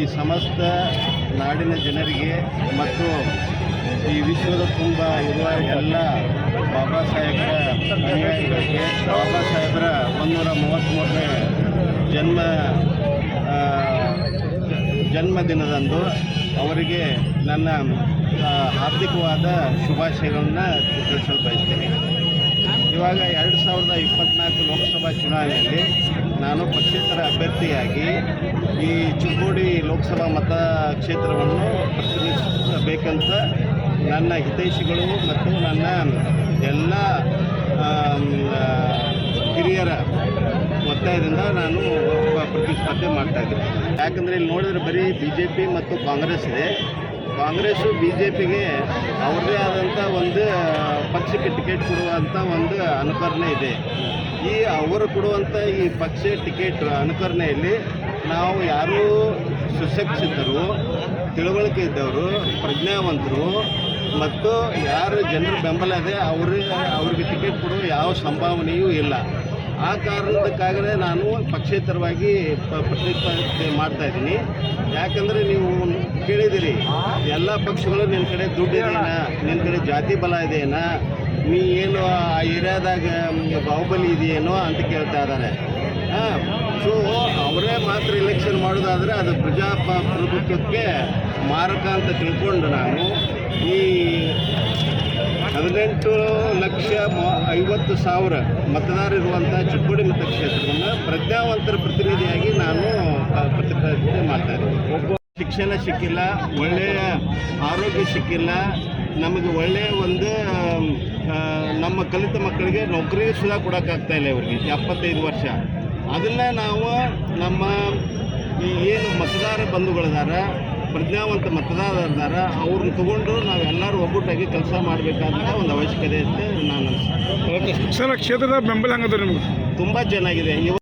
ಈ ಸಮಸ್ತ ನಾಡಿನ ಜನರಿಗೆ ಮತ್ತು ಈ ವಿಶ್ವದ ತುಂಬ ಇರುವ ಎಲ್ಲ ಬಾಬಾ ಸಾಹೇಬರ ಅನುಯಾಯಿಗಳಿಗೆ, ಬಾಬಾ ಸಾಹೇಬರ ಒಂದೂರ ಮೂವತ್ತ್ಮೂರನೇ ಜನ್ಮ ಜನ್ಮದಿನದಂದು ಅವರಿಗೆ ನನ್ನ ಹಾರ್ದಿಕವಾದ ಶುಭಾಶಯಗಳನ್ನು ತಿಳಿಸಲು ಬಯಸ್ತೀನಿ. ಇವಾಗ ಎರಡು ಸಾವಿರದ ಇಪ್ಪತ್ತ್ನಾಲ್ಕು ಲೋಕಸಭಾ ಚುನಾವಣೆಯಲ್ಲಿ ನಾನು ಪಕ್ಷೇತರ ಅಭ್ಯರ್ಥಿಯಾಗಿ ಈ ಚಿಕ್ಕೋಡಿ ಲೋಕಸಭಾ ಮತ ಕ್ಷೇತ್ರವನ್ನು ಪ್ರತಿನಿಧಿಸಬೇಕಂತ ನನ್ನ ಹಿತೈಷಿಗಳು ಮತ್ತು ನನ್ನ ಎಲ್ಲ ಹಿರಿಯರ ಒತ್ತಾಯದಿಂದ ನಾನು ಪ್ರತಿಸ್ಪರ್ಧೆ ಮಾಡ್ತಾ ಇದ್ದೀನಿ. ಯಾಕಂದರೆ ಇಲ್ಲಿ ನೋಡಿದ್ರೆ ಬರೀ ಬಿ ಜೆ ಪಿ ಮತ್ತು ಕಾಂಗ್ರೆಸ್ ಇದೆ. ಕಾಂಗ್ರೆಸ್ಸು ಬಿ ಜೆ ಪಿಗೆ ಅವ್ರದ್ದೇ ಆದಂಥ ಒಂದು ಪಕ್ಷಕ್ಕೆ ಟಿಕೆಟ್ ಕೊಡುವಂಥ ಒಂದು ಅನುಕರಣೆ ಇದೆ. ಈ ಅವರು ಕೊಡುವಂಥ ಈ ಪಕ್ಷ ಟಿಕೆಟ್ ಅನುಕರಣೆಯಲ್ಲಿ ನಾವು ಯಾರೂ ಸುಶಿಕ್ಷಿತರು ತಿಳುವಳಿಕೆ ಇದ್ದವರು, ಪ್ರಜ್ಞಾವಂತರು ಮತ್ತು ಯಾರು ಜನರ ಬೆಂಬಲ ಇದೆ ಅವರು ಅವ್ರಿಗೆ ಟಿಕೆಟ್ ಕೊಡುವ ಯಾವ ಸಂಭಾವನೆಯೂ ಇಲ್ಲ. ಆ ಕಾರಣದಕ್ಕಾಗಲೇ ನಾನು ಪಕ್ಷೇತರವಾಗಿ ಪ್ರತಿಪಾದನೆ ಮಾಡ್ತಾ ಇದ್ದೀನಿ. ಯಾಕಂದರೆ ನೀವು ಕೇಳಿದಿರಿ ಎಲ್ಲ ಪಕ್ಷಗಳು ನಿನ್ನ ಕಡೆ ದುಡ್ಡು ಇದೆಯಾ ನಿನ್ನ ಕಡೆ ಜಾತಿ ಬಲ ಇದೆಯೇನಾ? ನೀ ಏನು ಆ ಏರಿಯಾದಾಗ ಬಾಹುಬಲಿ ಇದೆಯೇನೋ ಅಂತ ಕೇಳ್ತಾ ಇದ್ದಾರೆ. ಹಾಂ ಸೊ ಅವರೇ ಮಾತ್ರ ಎಲೆಕ್ಷನ್ ಮಾಡೋದಾದರೆ ಅದು ಪ್ರಜಾಪ್ರಭುತ್ವಕ್ಕೆ ಮಾರಕ ಅಂತ ತಿಳ್ಕೊಂಡು ನಾನು ಹದಿನೆಂಟು ಲಕ್ಷ ಐವತ್ತು ಸಾವಿರ ಮತದಾರ ಇರುವಂಥ ಚಿಕ್ಕೋಡಿ ಮತಕ್ಷೇತ್ರವನ್ನು ಪ್ರಜ್ಞಾವಂತರ ಪ್ರತಿನಿಧಿಯಾಗಿ ನಾನು ಪ್ರತಿಪಾದನೆ ಮಾಡ್ತಾ ಒಬ್ಬ ಶಿಕ್ಷಣ ಸಿಕ್ಕಿಲ್ಲ, ಒಳ್ಳೆಯ ಆರೋಗ್ಯ ಸಿಕ್ಕಿಲ್ಲ, ನಮಗೆ ಒಳ್ಳೆಯ ಒಂದು ನಮ್ಮ ಕಲಿತ ಮಕ್ಕಳಿಗೆ ನೌಕರಿ ಸುಧಾ ಕೊಡೋಕ್ಕಾಗ್ತಾ ಇಲ್ಲ ಇವರಿಗೆ ಎಪ್ಪತ್ತೈದು ವರ್ಷ. ಅದನ್ನು ನಾವು ನಮ್ಮ ಏನು ಮತದಾರ ಬಂಧುಗಳಿದಾರ ಪ್ರಜ್ಞಾವಂತ ಮತದಾರರಿದಾರ ಅವ್ರನ್ನ ತಗೊಂಡು ನಾವೆಲ್ಲರೂ ಒಗ್ಗಟ್ಟಾಗಿ ಕೆಲಸ ಮಾಡಬೇಕಾದಂಥ ಒಂದು ಅವಶ್ಯಕತೆ ಅಂತ ನಾನು ಅನ್ಸುತ್ತೆ ಸರ್ ಕ್ಷೇತ್ರದ ಬೆಂಬಲ ಹಂಗದ ನಿಮ್ಗೆ? ತುಂಬ ಚೆನ್ನಾಗಿದೆ.